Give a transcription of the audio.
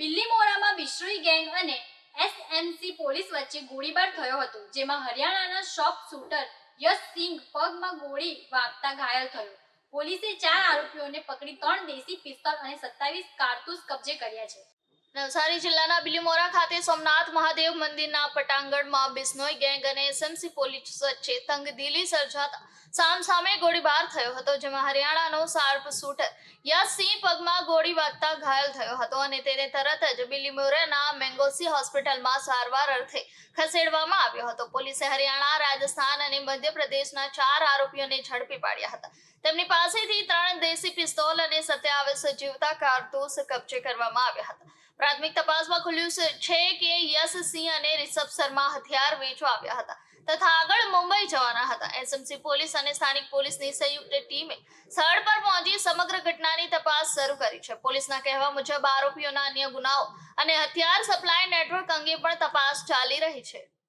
બિલ્લીમોરામાં Bishnoi gang અને SMC police વચ્ચે ગોળીબાર થયો હતો, જેમાં હરિયાણાના શોપ શૂટર યશ સિંઘ પગમાં ગોળી વાગતા ઘાયલ થયો. પોલીસે ચાર આરોપીઓને પકડી ત્રણ દેશી પિસ્તોલ અને સત્તાવીસ કારતૂસ કબજે કર્યા છે. નવસારી જિલ્લાના બિલીમોરા ખાતે સોમનાથ મહાદેવ મંદિરના પટાંગણમાં બિસ્નોઈ ગેંગ અને એસએમસી પોલીસ વચ્ચે તંગદિલી સર્જાતા સામસામે ગોળીબાર થયો હતો, જેમાં હરિયાણાનો શાર્પ શૂટર યશસિંહ પગમાં ગોળી વાગતા ઘાયલ થયો હતો અને તેને તરત જ બિલીમોરાના મેંગોસી હોસ્પિટલમાં સારવાર અર્થે ખસેડવામાં આવ્યો હતો. પોલીસે હરિયાણા, રાજસ્થાન અને મધ્યપ્રદેશના ચાર આરોપીઓને ઝડપી પાડ્યા હતા. તેમની પાસેથી ત્રણ દેશી પિસ્તોલ અને સત્યાવીસ જીવતા કારતૂસ કબજે કરવામાં આવ્યા હતા. પ્રાથમિક તપાસમાં ખુલ્યું છે કે યશસિંહ અને રિષભ શર્મા હથિયાર વેચવા આવ્યા હતા તથા આગળ મુંબઈ જવાના હતા. એસએમસી પોલીસ અને સ્થાનિક પોલીસની સંયુક્ત ટીમે સ્થળ પર પહોંચી સમગ્ર ઘટનાની તપાસ શરૂ કરી છે. પોલીસના કહેવા મુજબ આરોપીઓના અન્ય ગુનાઓ અને હથિયાર સપ્લાય નેટવર્ક અંગે પણ તપાસ ચાલી રહી છે.